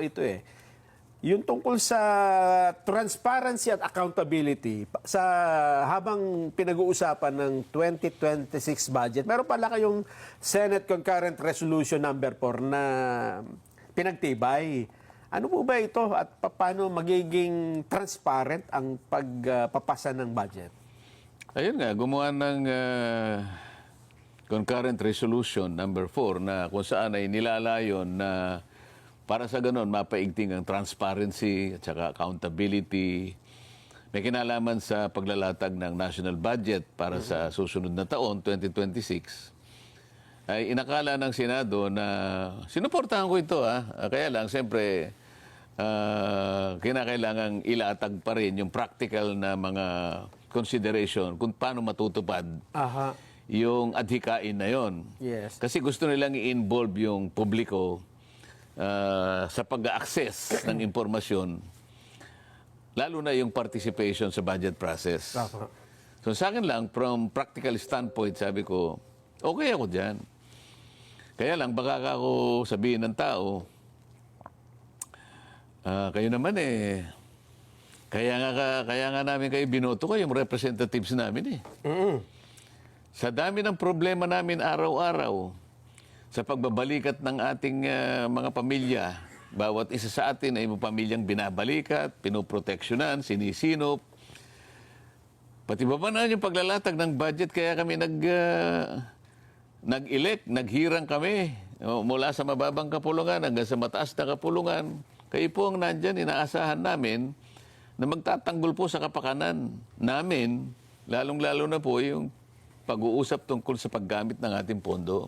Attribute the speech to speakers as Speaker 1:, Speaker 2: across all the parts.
Speaker 1: ito eh. Yung tungkol sa transparency at accountability sa habang pinag-uusapan ng 2026 budget, meron pala kayong Senate Concurrent Resolution number 4 na pinagtibay. Ano po ba ito at pa- paano magiging transparent ang pagpapasa ng budget?
Speaker 2: Ayun nga, gumawa ng ah, concurrent resolution number 4 na kung saan ay nilalayon na para sa ganon mapaigting ang transparency at saka accountability. May kinalaman sa paglalatag ng national budget para sa susunod na taon, 2026 ay inakala ng Senado na sinuportahan ko ito ha. Ah, Kaya lang, siyempre, ah, kinakailangang ilatag pa rin yung practical na mga consideration kung paano matutupad
Speaker 1: Aha.
Speaker 2: yung adhikain na yon.
Speaker 1: Yes.
Speaker 2: Kasi gusto nilang i-involve yung publiko ah, sa pag-access ng impormasyon, lalo na yung participation sa budget process.
Speaker 1: Tama.
Speaker 2: So sa akin lang, from practical standpoint, sabi ko, okay ako dyan. Kaya lang, baka ka ako sabihin ng tao, "Ah, kayo naman eh, kaya nga, ka- kaya nga namin kayo binoto ko, yung representatives namin eh.
Speaker 1: Mm-mm.
Speaker 2: Sa dami ng problema namin araw-araw, sa pagbabalikat ng ating ah, mga pamilya, bawat isa sa atin ay may pamilyang binabalikat, pinoproteksyonan, sinisinop. Pati ba na yung paglalatag ng budget, kaya kami nag, ah, nag-elect, naghirang kami mula sa mababang kapulungan hanggang sa mataas na kapulungan. Kayo po ang nandyan, inaasahan namin na magtatanggol po sa kapakanan namin, lalong-lalo na po yung pag-uusap tungkol sa paggamit ng ating pondo.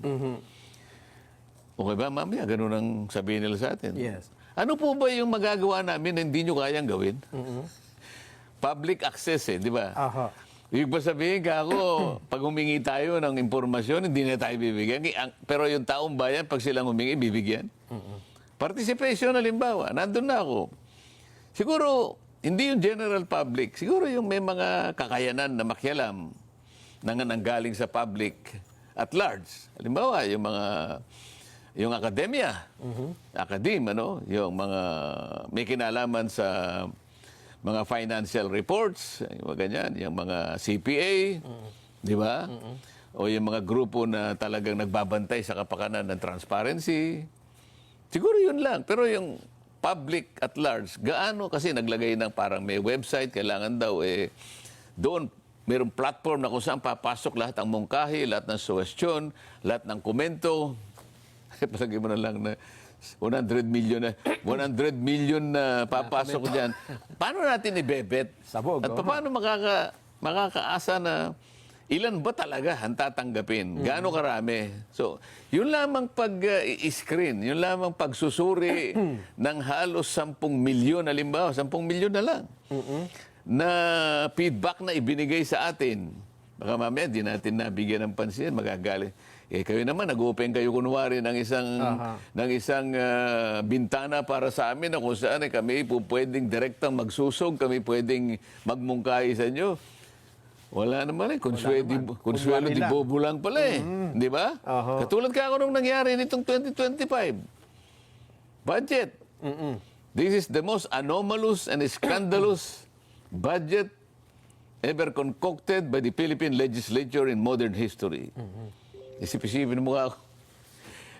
Speaker 2: Okay ba, mamaya? Ganun ang sabihin nila sa atin.
Speaker 1: Yes.
Speaker 2: Ano po ba yung magagawa namin na hindi nyo kayang gawin? Public access eh, di ba?
Speaker 1: Aha.
Speaker 2: Ibig ba sabihin ka ako, pag humingi tayo ng impormasyon, hindi na tayo bibigyan. Pero yung taong bayan, pag silang humingi, bibigyan. Participation, halimbawa, nandun na ako. Siguro, hindi yung general public. Siguro yung may mga kakayanan na makialam na nanggaling sa public at large. Halimbawa, yung mga yung akademya, akadim, ano, yung mga may kinalaman sa mga financial reports, yung mga ganyan, yung mga CPA, di ba? O yung mga grupo na talagang nagbabantay sa kapakanan ng transparency. Siguro yun lang. Pero yung public at large, gaano kasi naglagay ng parang may website, kailangan daw eh, doon mayroong platform na kung saan papasok lahat ng mungkahi, lahat ng suwestyon, lahat ng komento. Palagay mo na lang na 100 million na 100 million na papasok diyan. Paano natin ibebet?
Speaker 1: Sabog,
Speaker 2: At paano makaka makakaasa na ilan ba talaga ang tatanggapin? Gaano karami? So, yun lamang pag-screen, yun lamang pagsusuri ng halos 10 milyon, halimbawa, 10 milyon na lang, na feedback na ibinigay sa atin. Baka mamaya, di natin nabigyan ng pansin, magagaling. Eh, kayo naman, nag-open kayo kunwari ng isang,
Speaker 1: Aha.
Speaker 2: ng isang ah, bintana para sa amin na kung saan eh, kami po pwedeng direktang magsusog, kami pwedeng magmungkahi sa inyo. Wala naman eh. Consuelo, consuelo di
Speaker 1: lang.
Speaker 2: bobo lang pala eh. Di ba?
Speaker 1: Aha.
Speaker 2: Katulad ka ako nung nangyari nitong 2025. Budget. This is the most anomalous and scandalous budget ever concocted by the Philippine legislature in modern history. Isip-isipin mo nga ako.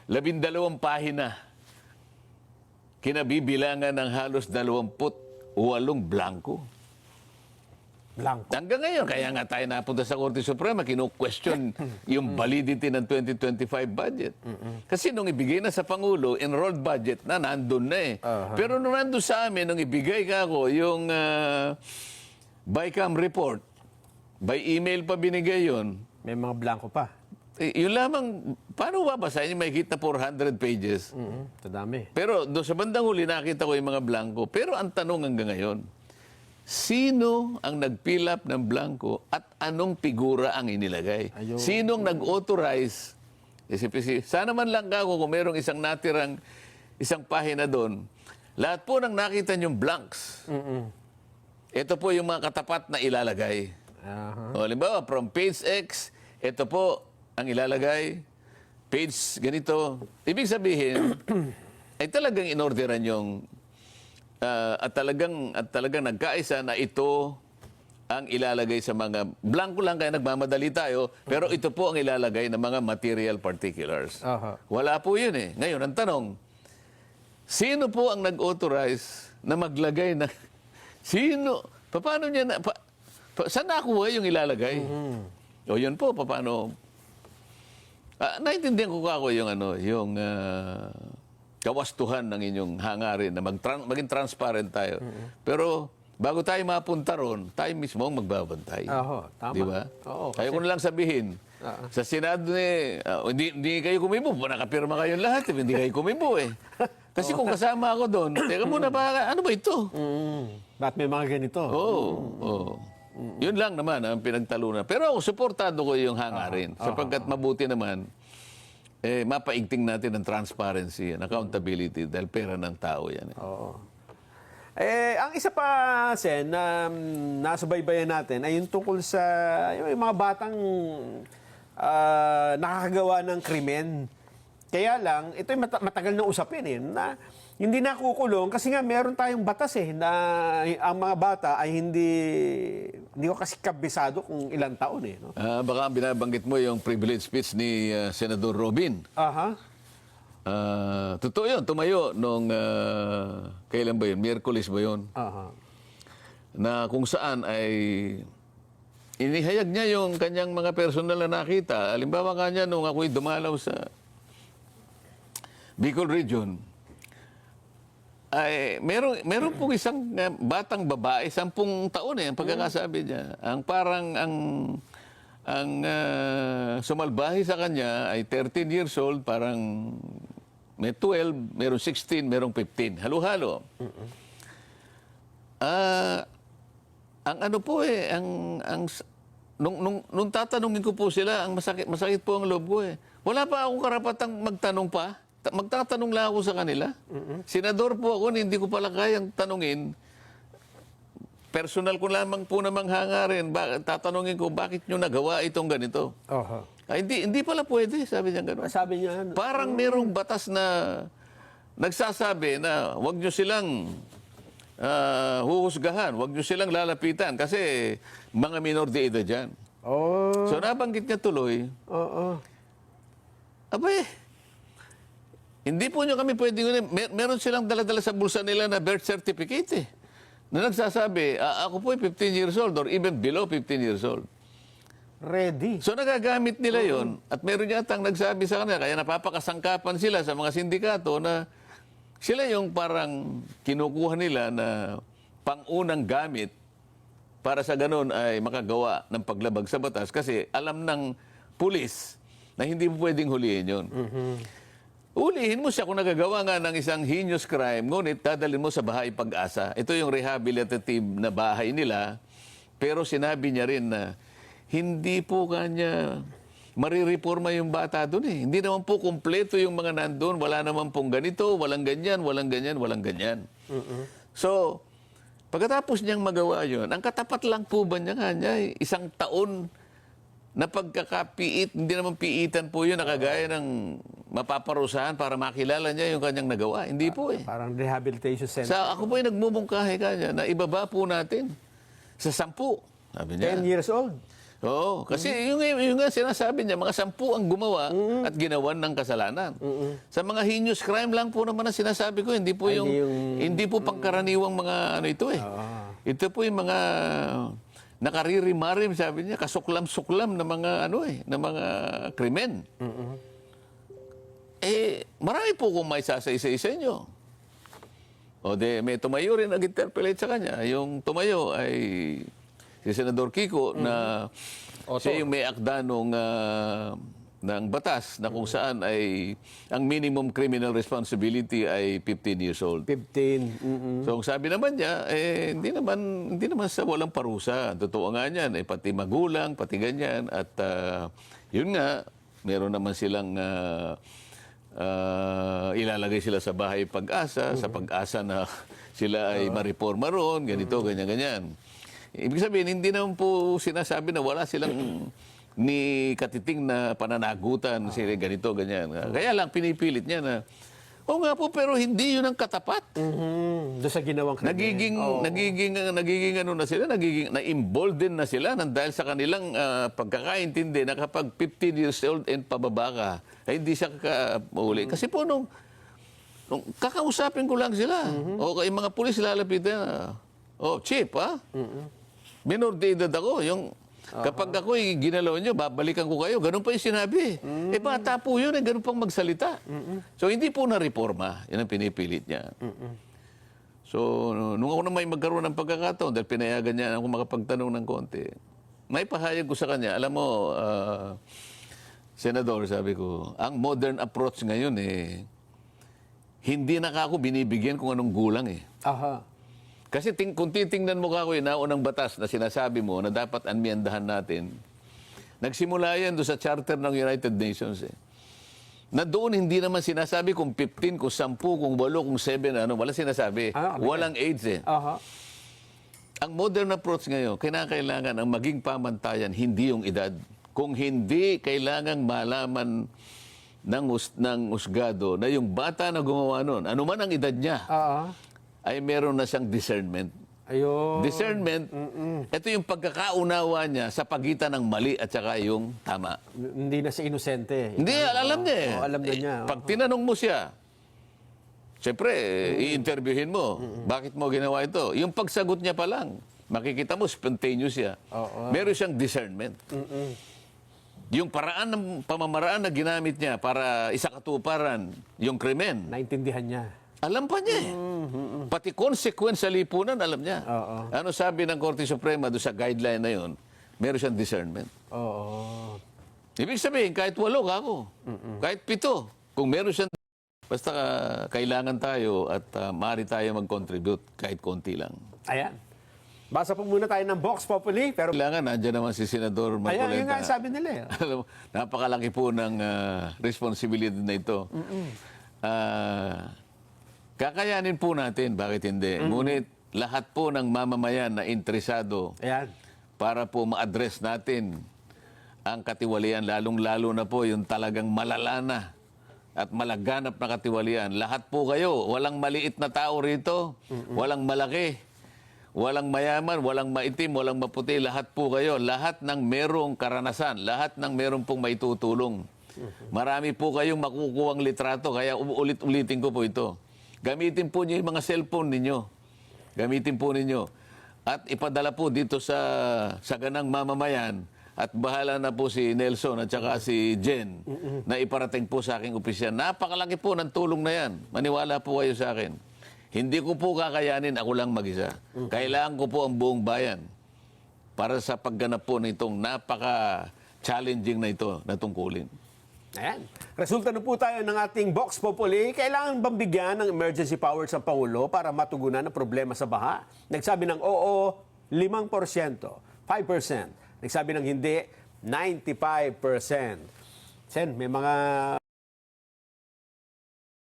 Speaker 2: Labindalawang pahina. Kinabibilangan ng halos dalawamput walong blanco.
Speaker 1: Blanco.
Speaker 2: Hanggang ngayon, kaya nga tayo napunta sa Korte Suprema, kinu-question yung validity ng 2025 budget. Kasi nung ibigay na sa Pangulo, enrolled budget na, nandun na eh. Pero nung nandun sa amin, nung ibigay ka ako, yung uh, BICAM report, by email pa binigay yon
Speaker 1: May mga blanco pa.
Speaker 2: eh, yun lamang, paano babasahin yung may na 400 pages?
Speaker 1: Mm-hmm. Ito dami.
Speaker 2: Pero doon sa bandang huli, nakita ko yung mga blanco. Pero ang tanong hanggang ngayon, sino ang nag-fill up ng blanco at anong figura ang inilagay?
Speaker 1: Ayun.
Speaker 2: Sino ang nag-authorize? Isip-isip. Sana man lang ako kung merong isang natirang isang pahina doon. Lahat po ng nakita niyong blanks. Ito po yung mga katapat na ilalagay.
Speaker 1: Aha.
Speaker 2: O, halimbawa, from page X, ito po ang ilalagay. Page ganito. Ibig sabihin, ay talagang inorderan yung ah, at talagang at talagang nagkaisa na ito ang ilalagay sa mga blanco lang kaya nagmamadali tayo pero ito po ang ilalagay ng mga material particulars.
Speaker 1: Aha.
Speaker 2: Wala po 'yun eh. Ngayon ang tanong, sino po ang nag-authorize na maglagay na sino paano niya na pa, pa, saan nakuha yung ilalagay? O yun po paano Ah, naintindihan ko ako yung ano, yung ah, kawastuhan ng inyong hangarin na mag maging transparent tayo. Pero bago tayo mapunta ron, tayo mismo ang magbabantay.
Speaker 1: Oho, tama.
Speaker 2: Di ba?
Speaker 1: Oo,
Speaker 2: Kaya ko na lang sabihin, sa Senado eh, ah, hindi, hindi kayo kumibo, nakapirma kayo lahat, eh, hindi kayo kumibo eh. Kasi kung kasama ako doon, teka muna ba, ano ba ito?
Speaker 1: Mm. Ba't may mga ganito?
Speaker 2: Oo. oo. Yun lang naman ang pinagtalunan. Pero ako, suportado ko yung hangarin. sapagkat mabuti naman, eh, mapaigting natin ang transparency and accountability dahil pera ng tao yan. Eh.
Speaker 1: Oo. Eh, ang isa pa, Sen, na um, nasubaybayan natin ay yung tungkol sa yung mga batang ah, nakakagawa ng krimen. Kaya lang, ito ay mata- matagal na usapin eh, na hindi nakukulong kasi nga meron tayong batas eh na ang mga bata ay hindi hindi ko kasi kabisado kung ilang taon eh. No?
Speaker 2: Ah, baka binabanggit mo yung privilege speech ni ah, Senador Robin.
Speaker 1: Aha.
Speaker 2: Ah, totoo yun, tumayo nung, ah, kailan ba yun? Miyerkules ba yun?
Speaker 1: Aha.
Speaker 2: na kung saan ay inihayag niya yung kanyang mga personal na nakita. Halimbawa nga niya nung ako'y dumalaw sa Bicol Region, ay meron meron pong isang uh, batang babae, sampung taon eh, ang pagkakasabi niya. Ang parang ang ang uh, sumalbahi sa kanya ay 13 years old, parang may 12, meron 16, merong 15. Halo-halo. Ah, ang ano po eh, ang ang nung nung nung tatanungin ko po sila, ang masakit masakit po ang loob ko eh. Wala pa akong karapatang magtanong pa. Ta- Magtatanong lang ako sa kanila. Senador po ako, hindi ko pala kayang tanungin. Personal ko lamang po namang hangarin. Ba- tatanungin ko, bakit nyo nagawa itong ganito?
Speaker 1: Aha.
Speaker 2: Ay, hindi, hindi pala pwede, sabi niya gano'n.
Speaker 1: Sabi niya, ano,
Speaker 2: Parang merong batas na nagsasabi na wag nyo silang ah, huhusgahan, wag nyo silang lalapitan kasi mga minor de edad dyan.
Speaker 1: oh,
Speaker 2: So nabanggit niya tuloy,
Speaker 1: oo.
Speaker 2: abay, hindi po nyo kami pwede, mer- meron silang daladala sa bulsa nila na birth certificate eh. Na nagsasabi, "Ah, ako po ay 15 years old or even below 15 years old.
Speaker 1: Ready.
Speaker 2: So nagagamit nila yon at meron yatang nagsabi sa kanila, kaya napapakasangkapan sila sa mga sindikato na sila yung parang kinukuha nila na pangunang gamit para sa ganun ay makagawa ng paglabag sa batas kasi alam ng pulis na hindi pwedeng hulihin yon. Ulihin mo siya kung nagagawa nga ng isang heinous crime, ngunit dadalhin mo sa bahay pag-asa. Ito yung rehabilitative na bahay nila, pero sinabi niya rin na hindi po kanya marireforma yung bata doon eh. Hindi naman po kumpleto yung mga nandun. Wala naman pong ganito, walang ganyan, walang ganyan, walang ganyan. So, pagkatapos niyang magawa yon, ang katapat lang po ba niya kanya, isang taon na pagkakapiit, hindi naman piitan po yun, nakagaya ng mapaparusahan para makilala niya yung kanyang nagawa. Hindi po eh.
Speaker 1: Parang rehabilitation center.
Speaker 2: Sa ako po ay nagmumungkahi kanya na ibaba po natin sa sampu. Sabi niya.
Speaker 1: 10 years old.
Speaker 2: Oo, kasi yung, yung nga sinasabi niya, mga sampu ang gumawa at ginawan ng kasalanan. Sa mga heinous crime lang po naman ang sinasabi ko, hindi po
Speaker 1: Ay,
Speaker 2: yung,
Speaker 1: yung-
Speaker 2: hindi po pangkaraniwang mga ano ito eh. Ito po yung mga nakaririmarim, sabi niya, kasuklam-suklam na mga ano eh, na mga krimen. Eh, marami po kung may sasay-say sa inyo. O de, may tumayo rin nag-interpellate sa kanya. Yung tumayo ay si Senador Kiko na siya yung may akda nung, ah, ng batas na kung saan ay ang minimum criminal responsibility ay 15 years old.
Speaker 1: 15. Mm-mm.
Speaker 2: So ang sabi naman niya, eh, hindi naman hindi naman sa walang parusa. Totoo nga niyan, eh, pati magulang, pati ganyan. At ah, yun nga, meron naman silang ah, ah, ilalagay sila sa bahay pag-asa, sa pag-asa na sila ay mariporma roon, ganito, ganyan-ganyan. Ibig sabihin, hindi naman po sinasabi na wala silang ni katiting na pananagutan, sila ganito, ganyan. Kaya lang, pinipilit niya na Oo nga po, pero hindi yun ang katapat.
Speaker 1: Mhm. Doon sa ginawang krimen.
Speaker 2: Nagiging
Speaker 1: Oo.
Speaker 2: nagiging nagiging ano na sila, nagiging na-embolden na sila nang dahil sa kanilang ah, pagkakaintindi na kapag 15 years old and pababa ka, ay hindi siya kakahuli. Kasi po nung, nung kakausapin ko lang sila. O yung mga pulis lalapitan. ah, Oh, chief, ha? Minor de edad ako. Yung, Kapag ako ginalaw nyo, babalikan ko kayo. Ganun pa yung sinabi. Eh, bata po yun, eh, ganun pang magsalita. So, hindi po na-reforma. Yan ang pinipilit niya. So, nung ako na may magkaroon ng pagkakataon, dahil pinayagan niya ako makapagtanong ng konti, may pahayag ko sa kanya, alam mo, ah, Senador, sabi ko, ang modern approach ngayon eh, hindi na ka ako binibigyan kung anong gulang eh.
Speaker 1: Aha.
Speaker 2: Kasi ting, kung titingnan mo ka ako, naunang batas na sinasabi mo na dapat anmiendahan natin, nagsimula yan doon sa charter ng United Nations eh. Na doon hindi naman sinasabi kung 15, kung 10, kung 8, kung 7, ano, wala sinasabi.
Speaker 1: Ah, okay.
Speaker 2: Walang age eh.
Speaker 1: Aha.
Speaker 2: Ang modern approach ngayon, kinakailangan ang maging pamantayan, hindi yung edad. Kung hindi, kailangan malaman ng, us- ng usgado na yung bata na gumawa nun, ano man ang edad niya,
Speaker 1: Oo.
Speaker 2: Ay meron na siyang discernment.
Speaker 1: Ayun.
Speaker 2: Discernment, ito yung pagkakaunawa niya sa pagitan ng mali at saka yung tama.
Speaker 1: Hindi na si inosente.
Speaker 2: Hindi, alam niya eh.
Speaker 1: Oo, alam na
Speaker 2: Eh,
Speaker 1: niya.
Speaker 2: Pag tinanong mo siya, siyempre, eh, i-interviewin mo, bakit mo ginawa ito? Yung pagsagot niya pa lang, makikita mo, spontaneous siya.
Speaker 1: Oo.
Speaker 2: Meron siyang discernment. Yung paraan ng pamamaraan na ginamit niya para isakatuparan yung krimen,
Speaker 1: Naintindihan niya.
Speaker 2: Alam pa niya eh. Pati consequence sa lipunan, alam niya.
Speaker 1: Oo.
Speaker 2: Ano sabi ng Korte Suprema doon sa guideline na yun? Meron siyang discernment.
Speaker 1: Oo.
Speaker 2: Ibig sabihin, kahit walo ka ako, kahit pito, kung meron siyang... Basta ah, kailangan tayo at uh, maaari tayo mag-contribute kahit konti lang.
Speaker 1: Ayan. Basa po muna tayo ng Vox Populi, pero
Speaker 2: Kailangan, nandiyan naman si Senador
Speaker 1: ayan, yun nga
Speaker 2: Marcoleta.
Speaker 1: ang sabi nila eh.
Speaker 2: Alam mo, napakalaki po ng ah, responsibility na ito. Ah, kakayanin po natin, bakit hindi? Ngunit lahat po ng mamamayan na interesado
Speaker 1: Ayan.
Speaker 2: para po ma-address natin ang katiwalian, lalong-lalo na po yung talagang malala na at malaganap na katiwalian. Lahat po kayo, walang maliit na tao rito, walang malaki, walang mayaman, walang maitim, walang maputi, lahat po kayo. Lahat ng merong karanasan, lahat ng merong pong maitutulong. Marami po kayong makukuwang litrato, kaya ulit-ulitin ko po ito. Gamitin po niyo yung mga cellphone ninyo. Gamitin po ninyo. At ipadala po dito sa sa ganang mamamayan at bahala na po si Nelson at saka si Jen na iparating po sa aking opisya. Napakalaki po ng tulong na yan. Maniwala po kayo sa akin. Hindi ko po kakayanin ako lang mag-isa. Kailangan ko po ang buong bayan para sa pagganap po nitong napaka-challenging na ito na tungkulin.
Speaker 1: Ayan. Resulta na po tayo ng ating Vox Populi. Kailangan bang bigyan ng emergency powers ang Pangulo para matugunan ang problema sa baha? Nagsabi ng oo, 5%. 5%. Nagsabi ng hindi, 95%. Sen, may mga